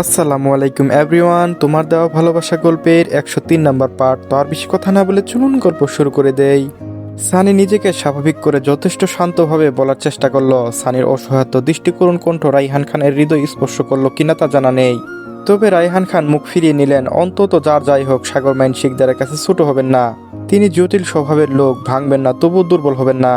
আসসালামু আলাইকুম এভরিওয়ান, তোমার দেওয়া ভালোবাসা গল্পের একশো তিন নম্বর পার্ট। তো আর বেশি কথা না বলে চলুন গল্প শুরু করে দেই। সানি নিজেকে স্বাভাবিক করে যথেষ্ট শান্তভাবে বলার চেষ্টা করল। সানির অসহায়ত্ব, দৃষ্টিকোণ কণ্ঠ রাইহান খানের হৃদয় স্পর্শ করল কিনা তা জানা নেই। তবে রাইহান খান মুখ ফিরিয়ে নিলেন, অন্তত যার যাই হোক, সাগর মাইন শিকদারের কাছে ছোট হবেন না। তিনি জটিল স্বভাবের লোক, ভাঙবেন না, তবু দুর্বল হবেন না।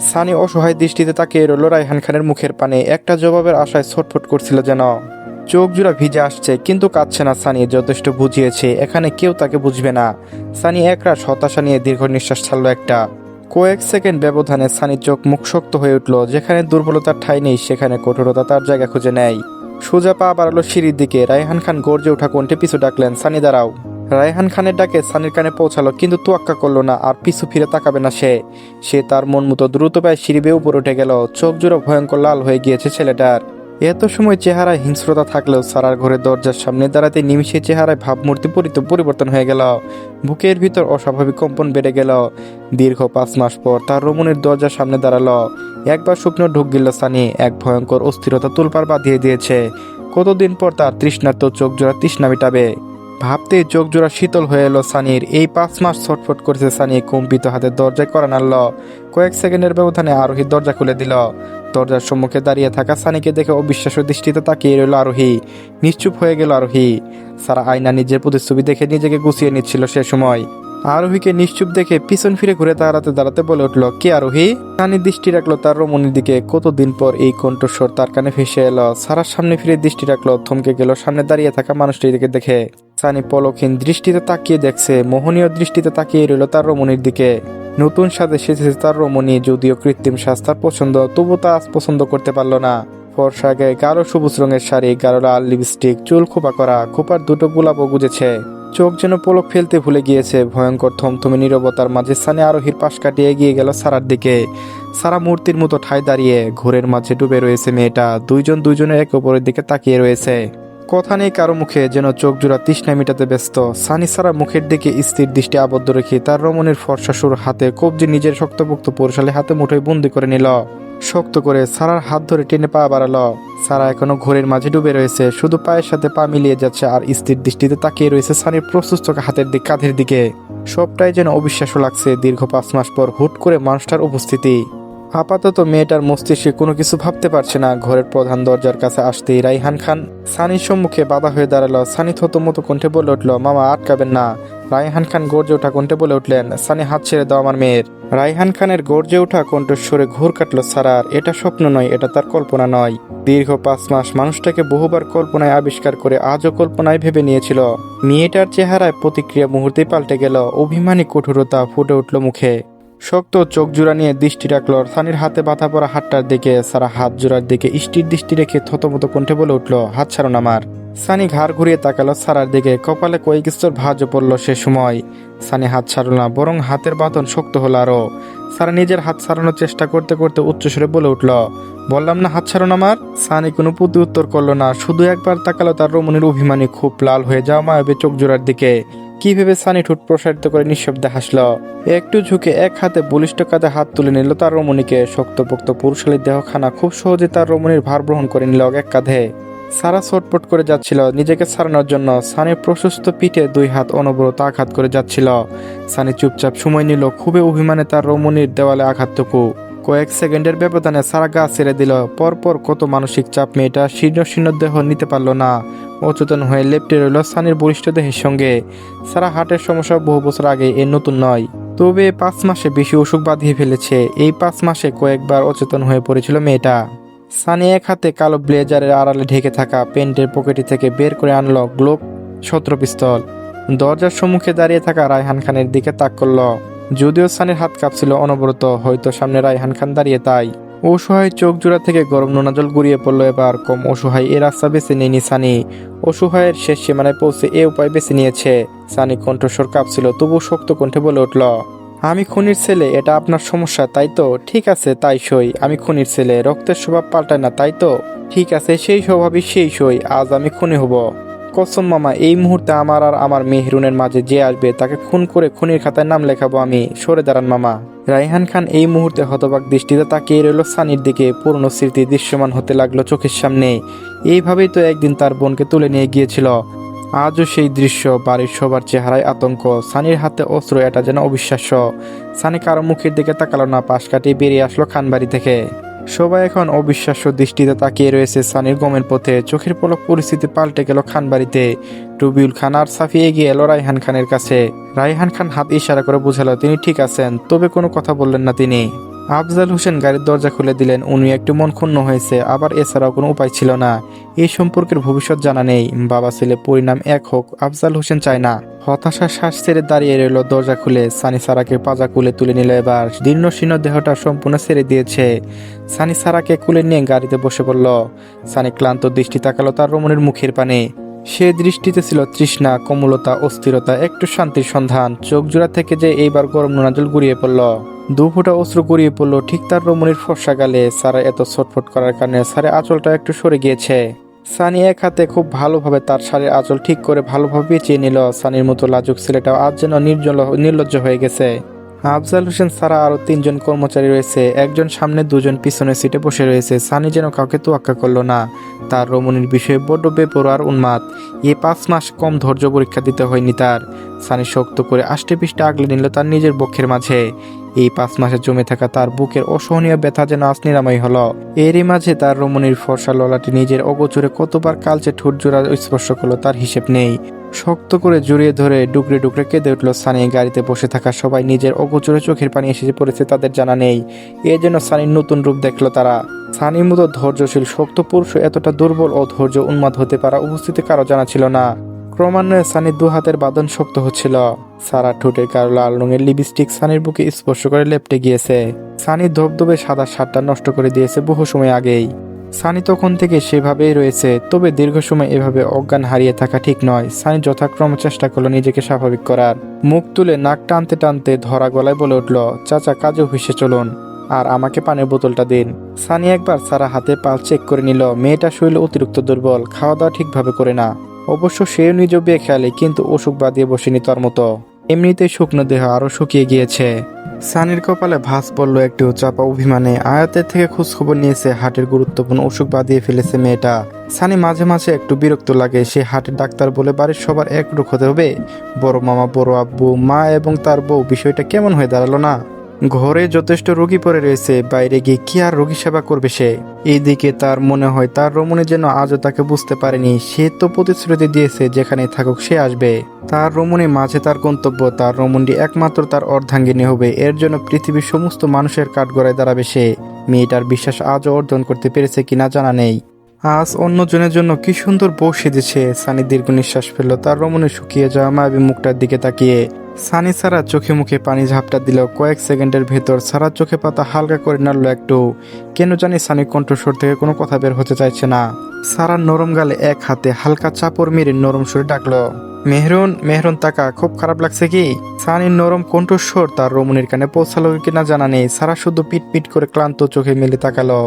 সানি অসহায় দৃষ্টিতে তাকিয়ে রইল রাইহান খানের মুখের পানে। একটা জবাবের আশায় ছটফট করছিল যেন। চোখ জোড়া ভিজে আসছে, কিন্তু কাঁদছে না সানি, যথেষ্ট বুঝিয়েছে। এখানে কেউ তাকে বুঝবে না। সানি একরাশ হতাশা নিয়ে দীর্ঘ নিঃশ্বাস ছাড়লো একটা। কয়েক সেকেন্ড ব্যবধানে সানির চোখ মুখ শক্ত হয়ে উঠল। যেখানে দুর্বলতার ঠাঁই নেই, সেখানে কঠোরতা তার জায়গা খুঁজে নেয়। সোজা পা বাড়ালো সিঁড়ির দিকে। রায়হান খান গর্জে ওঠা কণ্ঠে পিছু ডাকলেন, সানি, দাঁড়াও। রায়হান খানের ডাকে সানির কানে পৌঁছালো, কিন্তু তোয়াক্কা করল না, আর পিছু ফিরে তাকাবে না সে। সে তার মন মতো দ্রুত পায়ে সিঁড়ি বেয়ে উপরে উঠে গেল। চোখ জোড়া ভয়ঙ্কর লাল হয়ে গিয়েছে ছেলেটার। এত সময় চেহারায় হিংস্রতা থাকলেও সারার ঘরের দরজার সামনে দাঁড়াতে নিমিষে চেহারায় ভাবমূর্তি পরিবর্তন হয়ে গেল। বুকের ভিতর অস্বাভাবিক কম্পন বেড়ে গেল। দীর্ঘ পাঁচ মাস পর তার রমণীর দরজার সামনে দাঁড়াল। একবার শুকনো ঢুক গেল সানি, এক ভয়ঙ্কর অস্থিরতা তুলপার বাঁধিয়ে দিয়েছে। কতদিন পর তার তৃষ্ণার্ত চোখ জোড়া তৃষ্ণা মেটাবে? ভাবতে চোখ জোড়া শীতল হয়ে এলো সানির। এই পাঁচ মাস ছটফট করেছে সানি, কম্পিত হাতে দরজায় করা নাড়ল। কয়েক সেকেন্ডের ব্যবধানে আরোহী দরজা খুলে দিল। দরজার সম্মুখে দাঁড়িয়ে থাকা সানিকে দেখে অবিশ্বাস্য দৃষ্টিতে তাকিয়ে রইল আরোহী। নিশ্চুপ হয়ে গেল আরোহী। সারা আয়না নিজের প্রতিচ্ছবি দেখে নিজেকে গুছিয়ে নিচ্ছিল সে সময়। আরোহীকে নিশ্চুপ দেখে পিছন ফিরে ঘুরে দাঁড়াতে দাঁড়াতে বলে উঠল, কে আরোহী? সানি দৃষ্টি রাখল তার রমণীর দিকে। কতদিন পর এই কণ্ঠস্বর তার কানে ভেসে এলো। সারার সামনে ফিরে দৃষ্টি রাখল। থমকে গেল সামনে দাঁড়িয়ে থাকা মানুষটির দিকে দেখে। সানি পলকহীন দৃষ্টিতে তাকিয়ে দেখছে, মোহনীয় দৃষ্টিতে তাকিয়ে রইল তার রমণীর দিকে। নতুন সাজে সেজেছে তার রমণী, যদিও কৃত্রিম সাজ তার পছন্দ, তবু তা আজ পছন্দ করতে পারল না। ফর্সা গাঢ় সবুজ রঙের শাড়ি, গাঢ় লাল লিপস্টিক, চুল খোপা করা, খোপার দুটো গোলাপও গুজেছে। চোখ যেন পলক ফেলতে ভুলে গিয়েছে, ভয়ঙ্কর থমথমে নীরবতার মাঝে স্থানে আরোহীর পাশ কাটিয়ে এগিয়ে গেল সারার দিকে। সারা মূর্তির মতো ঠায় দাঁড়িয়ে ঘোরের মাঝে ডুবে রয়েছে মেয়েটা, দুইজন দুইজনের একে অপরের দিকে তাকিয়ে রয়েছে। কথা নেই কারও মুখে যেন চোখ জোড়া তৃষ্ণা মেটাতে ব্যস্ত। সানি সারা মুখের দিকে স্থির দৃষ্টি আবদ্ধ রেখে তার রমণীর ফর্সাসুর হাতে কবজি নিজের শক্তপোক্ত পৌরশালে হাতে মুঠোয় বন্দি করে নিল। শক্ত করে সারার হাত ধরে টেনে পা বাড়ালো। সারা এখনও ঘোরের মাঝে ডুবে রয়েছে, শুধু পায়ের সাথে পা মিলিয়ে যাচ্ছে আর স্থির দৃষ্টিতে তাকিয়ে রয়েছে সানির প্রশস্ত হাতের দিক, কাঁধের দিকে। সবটাই যেন অবিশ্বাস্য লাগছে দীর্ঘ পাঁচ মাস পর হুট করে মানুষটার উপস্থিতি। আপাতত মেয়েটার মস্তিষ্কে কোনো কিছু ভাবতে পারছে না। ঘরের প্রধান দরজার কাছে আসতেই রাইহান খান সানির সম্মুখে বাধা হয়ে দাঁড়াল। সানি থতমতো কণ্ঠে বলে উঠল, মামা, আটকাবেন না। রাইহান খান গর্জে ওঠা কণ্ঠে বলে উঠলেন, সানি হাত ছেড়ে দাও আমার মেয়ের। রাইহান খানের গর্জে ওঠা কণ্ঠস্বরে ঘোর কাটলো, সারার, এটা স্বপ্ন নয়, এটা তার কল্পনা নয়। দীর্ঘ পাঁচ মাস মানুষটাকে বহুবার কল্পনায় আবিষ্কার করে আজও কল্পনায় ভেবে নিয়েছিল। মেয়েটার চেহারায় প্রতিক্রিয়া মুহূর্তে পাল্টে গেল। অভিমানী কঠোরতা ফুটে উঠল মুখে। শক্ত চোখ জোড়া নিয়ে দৃষ্টি রাখল সানির হাতে বাধা পড়া হাতটার দিকে, সারা হাত জোড়ার দিকে ইষ্টির দৃষ্টি রেখে থতমত কণ্ঠে বলে উঠল, হাত ছাড়ুন আমার। সানি ঘাড় ঘুরিয়ে তাকালো সারার দিকে, কপালে কয়েক স্তর ভাঁজ পড়ল সে সময়। সানি হাত ছাড়ল না, বরং হাতের বাঁধন শক্ত হলো আরও সারা নিজের হাত ছাড়ানোর চেষ্টা করতে করতে উচ্চস্বরে বলে উঠল, বললাম না হাত ছাড়ুন আমার? সানি কোনো প্রতি উত্তর করল না, শুধু একবার তাকালো তার রমণীর অভিমানী খুব লাল হয়ে যাওয়া মায়াবে চোখ জোড়ার দিকে। কি ভেবে সানি ঠোঁট প্রসারিত করে নিঃশব্দে হাসল। একটু ঝুঁকে এক হাতে বলিষ্ঠ কাঁধে হাত তুলে নিল তার রমণীকে। শক্তপোক্ত পুরুষালী দেহখানা খুব সহজে তার রমণীর ভার গ্রহণ করে নিল এক কাঁধে। সারা ছটপট করে যাচ্ছিল নিজেকে সারানোর জন্য। সানির প্রশস্ত পিঠে দুই হাত অনবরত আঘাত করে যাচ্ছিল। সানি চুপচাপ সময় নিল, খুবই অভিমানে তার রমণীর দেওয়ালে আঘাতটুকু। কয়েক সেকেন্ডের ব্যবধানে সারা গা ছেড়ে দিল। পরপর কত মানসিক চাপ মেয়েটা শীর্ণ শীর্ণ দেহ নিতে পারল না। অচেতন হয়ে লেপটে রইল সানির বলিষ্ঠ দেহের সঙ্গে। সারা হার্টের সমস্যা বহু বছর আগে এর নতুন নয়। তবে পাঁচ মাসে বেশি অসুখ বাঁধিয়ে ফেলেছে। এই পাঁচ মাসে কয়েকবার অচেতন হয়ে পড়েছিল মেয়েটা। সানি এক হাতে কালো ব্লেজারের আড়ালে ঢেকে থাকা প্যান্টের পকেটে থেকে বের করে আনলো গ্লোব সত্র পিস্তল। দরজার সম্মুখে দাঁড়িয়ে থাকা রায়হান খানের দিকে তাক করল। যদিও সানির হাত কাঁপছিল অনবরত, হয়তো সামনে রায়হান খান দাঁড়িয়ে তাই। অসহায় চোখ জোড়া থেকে গরম নোনা জল গড়িয়ে পড়ল এবার। কম অসহায় এ রাস্তা বেছে নেয়নি সানি। অসহায়ের শেষ সীমানায় পৌঁছে এ উপায় বেছে নিয়েছে। সানি কণ্ঠস্বর কাঁপছিল তবু শক্ত কণ্ঠে বলে উঠল, আমি খুনির ছেলে, এটা আপনার সমস্যা, তাই তো? ঠিক আছে, তাই সই, আমি খুনির ছেলে, রক্তের স্বভাব পাল্টায় না, তাই তো? ঠিক আছে, সেই স্বভাবই সেই সই, আজ আমি খুনি হব। কসম মামা, এই মুহূর্তে আমার আর আমার মেহরুনের মাঝে যে আসবে তাকে খুন করে খুনির খাতায় নাম লেখাবো আমি। সরে দাঁড়ান মামা। রাইহান খান এই মুহূর্তে হতবাক দৃষ্টিতে তাকিয়ে রইল সানির দিকে। পুরনো স্মৃতি দৃশ্যমান হতে লাগল চোখের সামনে। এইভাবেই তো একদিন তার বোনকে তুলে নিয়ে গিয়েছিল। আজও সেই দৃশ্য, বাড়ির সবার চেহারায় আতঙ্ক, সানির হাতে অস্ত্র এটা যেন অবিশ্বাস্য। সানি কারও মুখের দিকে তাকালো না, পাশ কাটিয়ে বেরিয়ে আসলো খানবাড়ি থেকে। সবাই এখন অবিশ্বাস্য দৃষ্টিতে তাকিয়ে রয়েছে সানির গমের পথে। চোখের পলক পরিস্থিতি পাল্টে গেল খান বাড়িতে রবিউল খান আর সাফি এগিয়ে এলো রায়হান খানের কাছে। রায়হান খান হাত ইশারা করে বুঝালো, তিনি ঠিক আছেন, তবে কোনো কথা বললেন না তিনি। আফজাল হোসেন গাড়ির দরজা খুলে দিলেন। উনি একটু মন ক্ষুণ্ণ হয়েছে, আবার এছাড়াও কোনো উপায় ছিল না। এই সম্পর্কের ভবিষ্যৎ জানা নেই। বাবা ছেলে পরিণাম এক হোক, আফজাল হোসেন চায় না। হতাশা শ্বাস ছেড়ে দাঁড়িয়ে রইল দরজা খুলে। সানি সারাকে পাজা কুলে তুলে নিল এবার। দীর্ণ শীর্ণ দেহটা সম্পূর্ণ ছেড়ে দিয়েছে। সানি সারাকে কুলে নিয়ে গাড়িতে বসে পড়ল। সানি ক্লান্ত দৃষ্টি তাকালো তার রমণীর মুখের পানে। সে দৃষ্টিতে ছিল তৃষ্ণা, কোমলতা, অস্থিরতা, একটু শান্তির সন্ধান। চোখ জোড়া থেকে যে এইবার গরম নোনাজল গড়িয়ে পড়ল। দু ফোঁটা অস্ত্র গড়িয়ে পড়ল ঠিক তার রমণীর ফর্সা গালে। সারা এত ছটফট করার কারণে সারে আঁচলটা একটু সরে গিয়েছে। সানি এক হাতে খুব ভালোভাবে তার শাড়ির আঁচল ঠিক করে ভালোভাবে পেঁচিয়ে নিল। সানির মতো লাজুক ছেলেটাও আজ যেন নির্জল, নির্লজ্জ হয়ে গেছে। আফজাল হোসেন ছাড়া আরও তিনজন কর্মচারী রয়েছে। একজন সামনে, দুজন পিছনে সিটে বসে রয়েছে। সানি যেন কাউকে তোয়াক্কা করল না। তার রমণীর বিষয়ে বড্ড বেপরোয়ার উন্মাদ। এ পাঁচ মাস কম ধৈর্য পরীক্ষা দিতে হয়নি তার। সানি শক্ত করে আষ্টে পিষ্টে আগলে নিল তার নিজের বক্ষের মাঝে। এই পাঁচ মাসে জমে থাকা তার বুকের অসহনীয় ব্যথা যেন আজ নিরাময় হলো। এরই মাঝে তার রমণীর ফর্সা ললাটি নিজের অগোচরে কতবার কালচে ঠোঁট জোড়া স্পর্শ করল তার হিসেব নেই। শক্ত করে জড়িয়ে ধরে ডুকরে ডুকরে কেঁদে উঠল সানি। গাড়িতে বসে থাকা সবাই নিজের অগোচরে চোখের পানি এসে পড়েছে, তাদের জানা নেই। এ যেন সানির নতুন রূপ দেখল তারা। সানির মতো ধৈর্যশীল, শক্ত পুরুষ এতটা দুর্বল ও ধৈর্য উন্মাদ হতে পারা উপস্থিতি কারও জানা ছিল না। ক্রমান্বয়ে সানির দু হাতের বাঁধন শক্ত হচ্ছিল। সারা ঠোঁটের কারও লাল রঙের লিপস্টিক সানির বুকে স্পর্শ করে লেপটে গিয়েছে। সানির ধবধবে সাদা শার্টটা নষ্ট করে দিয়েছে বহু সময় আগেই। সানি তখন থেকে সেভাবেই রয়েছে, তবে দীর্ঘ সময় এভাবে অজ্ঞান হারিয়ে থাকা ঠিক নয়। সানি যথাক্রম চেষ্টা করল নিজেকে স্বাভাবিক করার। মুখ তুলে নাক টানতে টানতে ধরা গলায় বলে উঠল, চাচা, কাজে অফিসে চলুন, আর আমাকে পানির বোতলটা দিন। সানি একবার সারা হাতে পাল চেক করে নিল, মেয়েটা শরীর অতিরিক্ত দুর্বল খাওয়া দাওয়া ঠিকভাবে করে না। অবশ্য সেও নিজ বিয়ে খেয়ালে, কিন্তু অসুখ বাদিয়ে বসেনি তার মতো। এমনিতেই শুকনো দেহ আরও শুকিয়ে গিয়েছে। সানির কপালে ভাস পড়ল একটু চাপা অভিমানে। আয়াতের থেকে খোঁজখবর নিয়েছে হার্টের গুরুত্বপূর্ণ অসুখ বাদিয়ে ফেলেছে মেয়েটা। সানি মাঝে মাঝে একটু বিরক্ত লাগে, সে হার্টের ডাক্তার বলে বাড়ির সবার একরুখ হতে হবে। বড় মামা, বড় আব্বু, মা এবং তার বউ, বিষয়টা কেমন হয়ে দাঁড়াল না? ঘরে যথেষ্ট রোগী পড়ে রয়েছে, বাইরে গিয়ে কি আর রোগী সেবা করবে সে? এইদিকে তার মনে হয় তার রমণী যেন আজও তাকে বুঝতে পারেনি। সে তো প্রতিশ্রুতি দিয়েছে যেখানে থাকুক সে আসবে। তার রমণী মাঝে তার গন্তব্য, তার রমণী একমাত্র তার অর্ধাঙ্গিনী হবে। এর জন্য পৃথিবীর সমস্ত মানুষের কাঠগড়ায় দাঁড়াবে সে। মেয়েটার বিশ্বাস আজও অর্জন করতে পেরেছে কিনা জানা নেই। আজ অন্যজনের জন্য কি সুন্দর বউ সেজেছে। সানি দীর্ঘ নিঃশ্বাস ফেলল, তার রমণী শুকিয়ে যাওয়া মায়াবী মুখটার দিকে তাকিয়ে। সানি সারা চোখে মুখে পানি ঝাপটা দিল, কয়েক সেকেন্ডের ভেতর সারা চোখে পাতা হালকা করে নাড়লো একটু। কেন জানি সানি কণ্ঠস্বর থেকে কোনো কথা বের হতে চাইছে না। সারা নরম গালে এক হাতে হালকা চাপড় মেরে নরম সুরে ডাকলো মেহরুন মেহরুন তাকা, খুব খারাপ লাগছে কি? সানির নরম কণ্ঠস্বর তার রমণীর কানে পৌঁছালো কিনা জানা নেই। সারা শুধু পিট পিট করে ক্লান্ত চোখে মেলে তাকালো।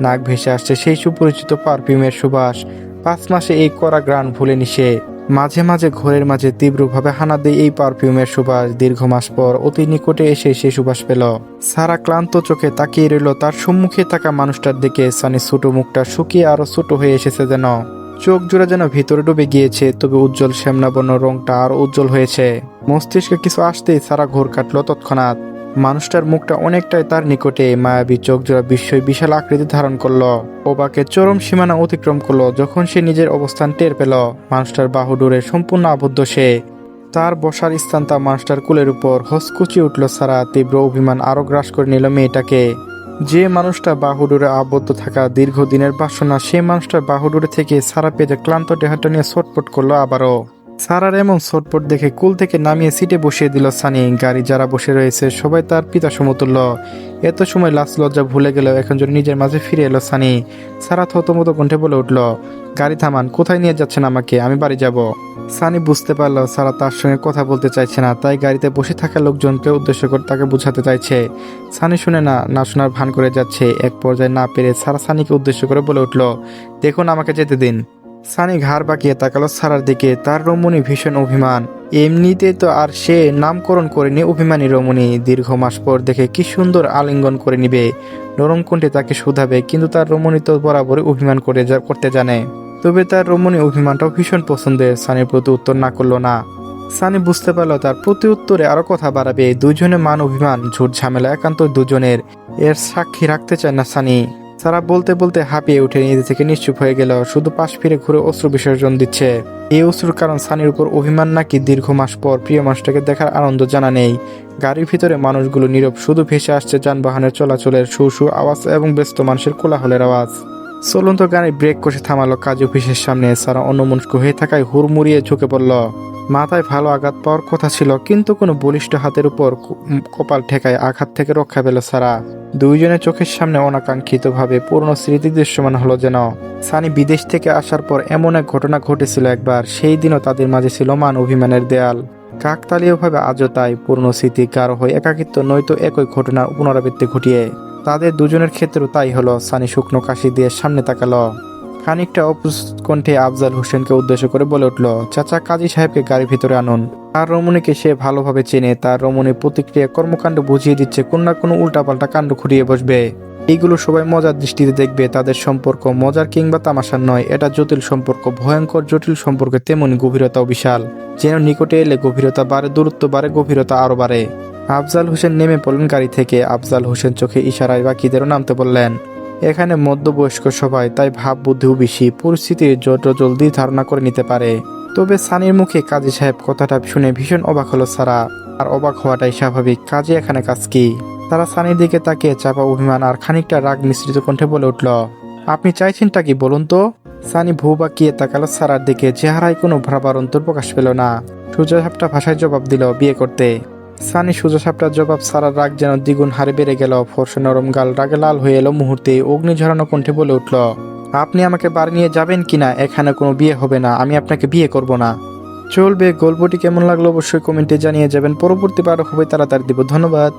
নাক ভেসে আসছে সেই সুপরিচিত পারফিউমের সুবাস। পাঁচ মাসে এই কড়া গ্রান ভুলেনি সে। মাঝে মাঝে ঘোরের মাঝে তীব্রভাবে হানা দেয় এই পারফিউমের সুবাস। দীর্ঘ মাস পর অতি নিকটে এসে সে সুবাস পেল। সারা ক্লান্ত চোখে তাকিয়ে রইল তার সম্মুখে থাকা মানুষটার দিকে। সানি ছোট মুখটা শুকিয়ে আরও ছোট হয়ে এসেছে যেন। চোখ জোড়া যেন ভিতরে ডুবে গিয়েছে, তবে উজ্জ্বল শ্যামনাবর্ণ রংটা আরও উজ্জ্বল হয়েছে। মস্তিষ্কে কিছু আসতেই সারা ঘোর কাটলো তৎক্ষণাৎ। মানুষটার মুখটা অনেকটাই তার নিকটে মায়াবী চোখ জোড়া বিস্ময় বিশাল আকৃতি ধারণ করল। ওবাকে চরম সীমানা অতিক্রম করল যখন সে নিজের অবস্থান টের পেল। মানুষটার বাহুডোরে সম্পূর্ণ আবদ্ধ সে। তার বসার স্থান তা মানুষটার কুলের উপর হসকুচি উঠল সারা, তীব্র অভিমান আরও গ্রাস করে নিল মেয়েটাকে। যে মানুষটা বাহুডোরে আবদ্ধ থাকা দীর্ঘদিনের বাসনা সে মানুষটা বাহুডোরে থেকে সারা পেজে ক্লান্ত দেহাটা নিয়ে ছটপট করল আবারও। সারার এমন ছটপট দেখে কুল থেকে নামিয়ে সিটে বসিয়ে দিল সানি। গাড়ি যারা বসে রয়েছে, সবাই তার পিতা সমতুল্য। এত সময় লাশ লজ্জা ভুলে গেল এখন যদি নিজের মাঝে ফিরে এলো সানি। সারা থতমতো কণ্ঠে বলে উঠল, গাড়ি থামান, কোথায় নিয়ে যাচ্ছেন আমাকে? আমি বাড়ি যাব। সানি বুঝতে পারল, সারা তার সঙ্গে কথা বলতে চাইছে না, তাই গাড়িতে বসে থাকা লোকজনকে উদ্দেশ্য করে তাকে বোঝাতে চাইছে। সানি শুনে না না শোনার ভান করে যাচ্ছে। এক পর্যায়ে না পেরে সারা সানিকে উদ্দেশ্য করে বলে উঠল, দেখুন, আমাকে যেতে দিন। সানি ঘাড় বাঁকিয়ে তাকালো সারার দিকে। তার রমণী ভীষণ অভিমান। এমনিতে তো আর সে নামকরণ করেনি অভিমানী রমণী। দীর্ঘ মাস পর দেখে কি সুন্দর আলিঙ্গন করে নিবে। নরম কণ্ঠে তাকে শুধাবে, কিন্তু তার রমণী তো বরাবরই অভিমান করে করতে জানে। তবে তার রমণী অভিমানটাও ভীষণ পছন্দের। সানির প্রতি উত্তর না করল না। সানি বুঝতে পারল তার প্রতি উত্তরে আরও কথা বাড়াবে। দুজনে মান অভিমান, ঝুট ঝামেলা একান্ত দুজনের। এর সাক্ষী রাখতে চায় না সানি। সারা বলতে বলতে হাঁপিয়ে উঠে নিজে থেকে নিশ্চুপ হয়ে গেল, শুধু পাশ ফিরে ঘুরে অস্ত্র বিসর্জন দিচ্ছে। এই অস্ত্রর কারণ সানির উপর অভিমান নাকি দীর্ঘ মাস পর প্রিয় মানুষটাকে দেখার আনন্দ জানা নেই। গাড়ির ভিতরে মানুষগুলো নীরব, শুধু ভেসে আসছে যানবাহনের চলাচলের সু সু আওয়াজ এবং ব্যস্ত মানুষের কোলাহলের আওয়াজ। চলন্ত গাড়ি ব্রেক কষে থামালো কাজ অফিসের সামনে। সারা অন্যমনস্ক হয়ে থাকায় হুড়মুড়িয়ে ঝুঁকে পড়ল। মাথায় ভালো আঘাত পাওয়ার কথা ছিল, কিন্তু কোনো বলিষ্ঠ হাতের উপর কপাল ঠেকায় আঘাত থেকে রক্ষা পেল সারা। দুইজনের চোখের সামনে অনাকাঙ্ক্ষিতভাবে পুরনো স্মৃতি দৃশ্যমান হলো যেন সানি বিদেশ থেকে আসার পর এমন এক ঘটনা ঘটেছিল একবার। সেই দিনও তাদের মাঝে ছিল মান অভিমানের দেয়াল। কাকতালীয়ভাবে আজও তাই পুরনো স্মৃতি কারও হয়ে একাকিত্ব নয়তো একই ঘটনার পুনরাবৃত্তি ঘটিয়ে। তাদের দুজনের ক্ষেত্রেও তাই হলো সানি শুকনো কাশি দিয়ে সামনে তাকালো। খানিকটা কণ্ঠে আফজাল হোসেনকে উদ্দেশ্য করে বলে উঠল, চাচা কাজী সাহেবকে গাড়ির ভিতরে আনুন। তার রমণীকে সে ভালোভাবে চেনে। তার রমণীর প্রতিক্রিয়া কর্মকাণ্ড বুঝিয়ে দিচ্ছে, কোন না কোনো উল্টাপাল্টা কাণ্ড ঘুরিয়ে বসবে। এইগুলো সবাই মজার দৃষ্টিতে দেখবে। তাদের সম্পর্ক মজার কিংবা তামাশার নয়। এটা জটিল সম্পর্ক, ভয়ঙ্কর জটিল সম্পর্কে তেমনি গভীরতাও বিশাল। যেন নিকটে এলে গভীরতা বাড়ে, দূরত্ব বাড়ে, গভীরতা আরও বাড়ে। আফজাল হোসেন নেমে পড়লেন গাড়ি থেকে। আফজাল হোসেন চোখে ইশারায় বাকিদেরও নামতে বললেন এখানে মধ্যবয়স্ক সবাই তাই ভাব বুদ্ধিও বেশি পরিস্থিতির যত জলদি ধারণা করে নিতে পারে। তবে সানির মুখে কাজী সাহেব কথাটা শুনে ভীষণ অবাক হলো সারা। আর অবাক হওয়াটাই স্বাভাবিক, কাজে এখানে কাজ কি? তারা সানির দিকে তাকিয়ে চাপা অভিমান আর খানিকটা রাগ মিশ্রিত কণ্ঠে বলে উঠল, আপনি চাইছেনটা কি বলুন তো? সানি ভূ বাকিয়ে তাকালো সারার দিকে, চেহারায় কোনো ভ্রাবার অন্তর প্রকাশ পেল না। সোজা সাপটা ভাষায় জবাব দিল, বিয়ে করতে। সানি সোজা সাপটার জবাব সারার রাগ যেন দ্বিগুণ হারে বেড়ে গেল। ফর্সে নরম গাল রাগে লাল হয়ে এলো মুহূর্তে অগ্নি ঝরানো কণ্ঠে বলে উঠল, আপনি আমাকে বাড়ি নিয়ে যাবেন কিনা এখানে কোনো বিয়ে হবে না। আমি আপনাকে বিয়ে করব না। চলবে, গল্পটি কেমন লাগল অবশ্যই কমেন্টে জানিয়ে যাবেন। পরবর্তী বার হবে তাড়াতাড়ি দিব। ধন্যবাদ।